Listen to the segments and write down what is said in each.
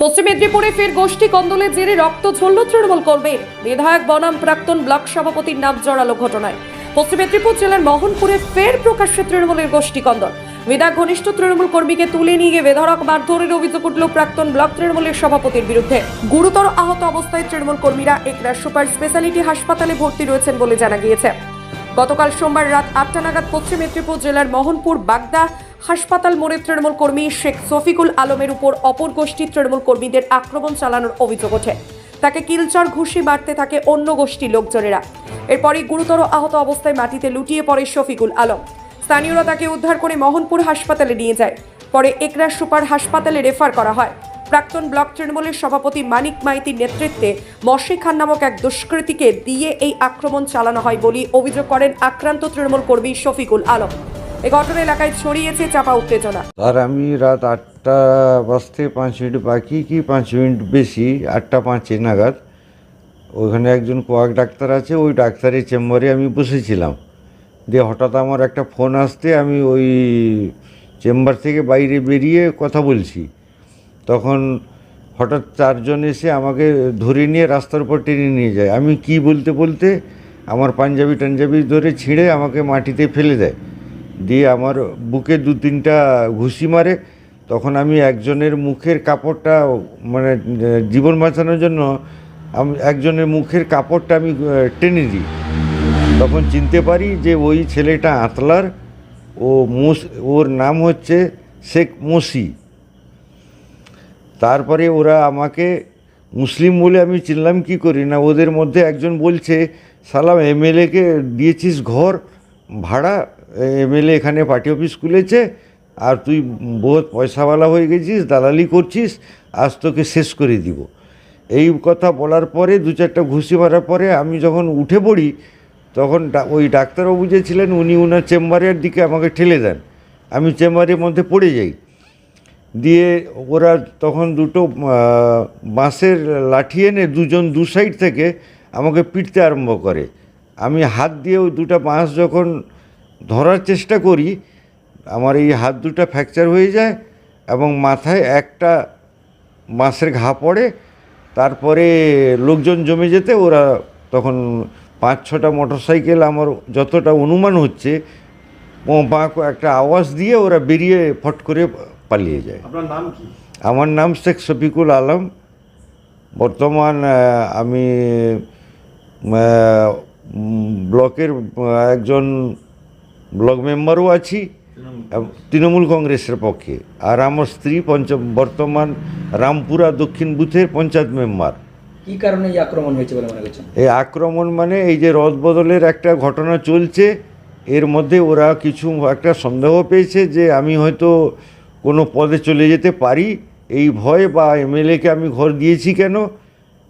পশ্চিম মেদিনীপুরে ফের গোষ্ঠী কন্দলের জেরে রক্ত ঝরল তৃণমূল কর্মীর। বিধায়ক বনাম প্রাক্তন ব্লক সভাপতির নাম জড়ালো ঘটনায়। পশ্চিম মেদিনীপুর জেলার মোহনপুরে ফের প্রকাশ্যে তৃণমূলের গোষ্ঠী কন্দল। বিধায়ক ঘনিষ্ঠ তৃণমূল কর্মীকে তুলে নিয়ে গিয়ে বেধড়ক মারধরের অভিযোগ উঠল প্রাক্তন ব্লক তৃণমূলের সভাপতির বিরুদ্ধে। গুরুতর আহত অবস্থায় তৃণমূল কর্মীরা একরা সুপার স্পেশালিটি হাসপাতালে ভর্তি রয়েছেন বলে জানা গিয়েছে। গতকাল সোমবার রাত আটটা নাগাদ পশ্চিম মেদিনীপুর জেলার মোহনপুর, বাগদা হাসপাতাল মোড়ে তৃণমূল কর্মী শেখ শফিকুল আলমের উপর অপর গোষ্ঠীর তৃণমূল কর্মীদের আক্রমণ চালানোর অভিযোগ ওঠে। তাকে কিলচর ঘুষি মারতে থাকে অন্য গোষ্ঠীর লোকজনেরা। এরপরই গুরুতর আহত অবস্থায় মাটিতে লুটিয়ে পড়ে শফিকুল আলম। স্থানীয়রা তাকে উদ্ধার করে মোহনপুর হাসপাতালে নিয়ে যায়। পরে একরা সুপার হাসপাতালে রেফার করা হয়। প্রাক্তন ব্লক তৃণমূলের সভাপতি মানিক মাইতির নেতৃত্বে মশি খান নামক এক দুষ্কৃতীকে দিয়ে এই আক্রমণ চালানো হয় বলে অভিযোগ করেন আক্রান্ত তৃণমূল কর্মী শফিকুল আলম। এ ঘটনা এলাকায় ছড়িয়েছে চাপা উত্তেজনা। আর আমি রাত আটটা বাজতে পাঁচ মিনিট বাকি কি পাঁচ মিনিট বেশি, আটটা পাঁচে নাগাদ। ওখানে একজন কোয়াক ডাক্তার আছে, ওই ডাক্তারের চেম্বারে আমি বসেছিলাম। দিয়ে হঠাৎ আমার একটা ফোন আসতে আমি ওই চেম্বার থেকে বাইরে বেরিয়ে কথা বলছি। তখন হঠাৎ চারজন এসে আমাকে ধরে নিয়ে রাস্তার উপর টেনে নিয়ে যায়। আমি কি বলতে বলতে আমার পাঞ্জাবি টাঞ্জাবি ধরে ছিঁড়ে আমাকে মাটিতে ফেলে দেয়। দিয়ে আমার বুকে দু তিনটা ঘুষি মারে, তখন আমি একজনের মুখের কাপড়টা মানে জীবন বাঁচানোর জন্য আমি একজনের মুখের কাপড়টা আমি টেনে দিই। তখন চিনতে পারি যে ওই ছেলেটা আতলার, ও মোস, ওর নাম হচ্ছে শেখ মসি তারপরে ওরা আমাকে মুসলিম বলে আমি চিনলাম কি করি না, ওদের মধ্যে একজন বলছে, সালাম এমএলএকে দিয়েছিস ঘর, ভাড়া এমএলএ এখানে পার্টি অফিস খুলেছে, আর তুই বহুত পয়সাওয়ালা হয়ে গেছিস, দালালি করছিস, আজ তোকে শেষ করে দিব। এই কথা বলার পরে, দু চারটা ঘুষি মারার পরে আমি যখন উঠে পড়ি, তখন ওই ডাক্তারবাবু যে ছিলেন, উনি ওনার চেম্বারের দিকে আমাকে ঠেলে দেন। আমি চেম্বারের মধ্যে পড়ে যাই। দিয়ে ওরা তখন দুটো বাঁশের লাঠি এনে দুজন দু সাইড থেকে আমাকে পিটতে আরম্ভ করে। আমি হাত দিয়ে ওই দুটো বাঁশ যখন ধরার চেষ্টা করি আমার এই হাত দুটো ফ্র্যাকচার হয়ে যায় এবং মাথায় একটা বাঁশের ঘা পড়ে তারপরে লোকজন জমে যেতে ওরা তখন পাঁচ ছটা মোটর সাইকেল আমার যতটা অনুমান হচ্ছে বাঁক একটা আওয়াজ দিয়ে ওরা বেরিয়ে ফট করে পালিয়ে যায়। আপনার নাম কি? আমার নাম শেখ শফিকুল আলম। বর্তমান আমি ব্লকের একজন ব্লক মেম্বারও আছি তৃণমূল কংগ্রেসের পক্ষে। আর আমার স্ত্রী পঞ্চ বর্তমান রামপুরা দক্ষিণ বুথের পঞ্চায়েত মেম্বার। কি কারণে এই আক্রমণ হয়েছে বলে মনে করছেন? এই আক্রমণ মানে এই যে রদবদলের একটা ঘটনা চলছে এর মধ্যে ওরা কিছু একটা সন্দেহ পেয়েছে যে আমি হয়তো কোনো পদে চলে যেতে পারি। এই ভয় বা এমএলএকে আমি ঘর দিয়েছি কেন?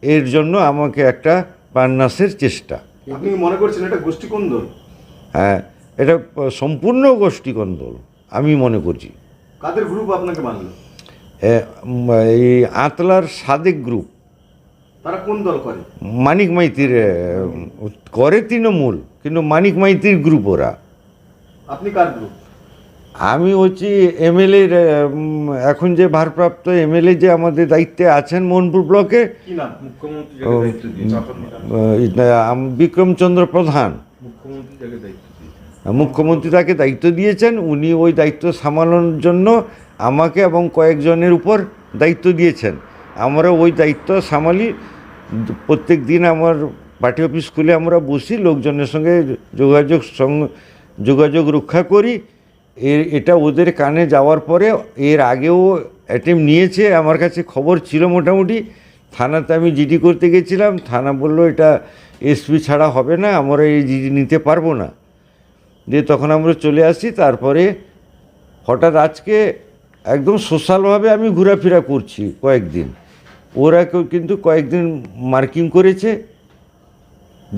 এর জন্য আমাকে একটা প্রাণনাশের চেষ্টা। আপনি মনে করছেন এটা গোষ্ঠীকুন্দল? হ্যাঁ এটা সম্পূর্ণ গোষ্ঠীকন্দল আমি মনে করছি। কাদের গ্রুপ আপনাকে মানলো? এই আতলার সাদেক গ্রুপ তারা কোন দল করে? মানিক মাইতির করে তৃণমূল কিন্তু মানিক মাইতির গ্রুপ ওরা। আপনি কার গ্রুপ আমি হচ্ছি এমএলএ এখন যে ভারপ্রাপ্ত এমএলএ যে আমাদের দায়িত্বে আছেন মোহনপুর ব্লকে বিক্রমচন্দ্র প্রধান। মুখ্যমন্ত্রী মুখ্যমন্ত্রী তাকে দায়িত্ব দিয়েছেন, উনি ওই দায়িত্ব সামলানোর জন্য আমাকে এবং কয়েকজনের উপর দায়িত্ব দিয়েছেন। আমরা ওই দায়িত্ব সামালি, প্রত্যেক দিন আমার পার্টি অফিস খুলে আমরা বসি, লোকজনের সঙ্গে যোগাযোগ যোগাযোগ রক্ষা করি। এর এটা ওদের কানে যাওয়ার পরে এর আগেও অ্যাটেম্প নিয়েছে, আমার কাছে খবর ছিল মোটামুটি। থানাতে আমি জিডি করতে গেছিলাম, থানা বলল এটা এসপি ছাড়া হবে না, আমরা এই জিডি নিতে পারব না। দিয়ে তখন আমরা চলে আসি, তারপরে হঠাৎ আজকে একদম সোশ্যালভাবে আমি ঘোরাফেরা করছি কয়েকদিন। ওরা কেউ কিন্তু কয়েকদিন মার্কিং করেছে,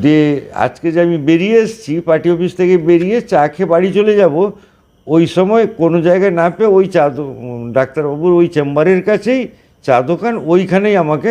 দিয়ে আজকে যে আমি বেরিয়ে এসেছি, পার্টি অফিস থেকে বেরিয়ে চা খেয়ে বাড়ি চলে যাব, ওই সময় কোনো জায়গায় না পেয়ে ওই চা ডাক্তারবাবুর ওই চেম্বারের কাছেই চা দোকান, ওইখানেই আমাকে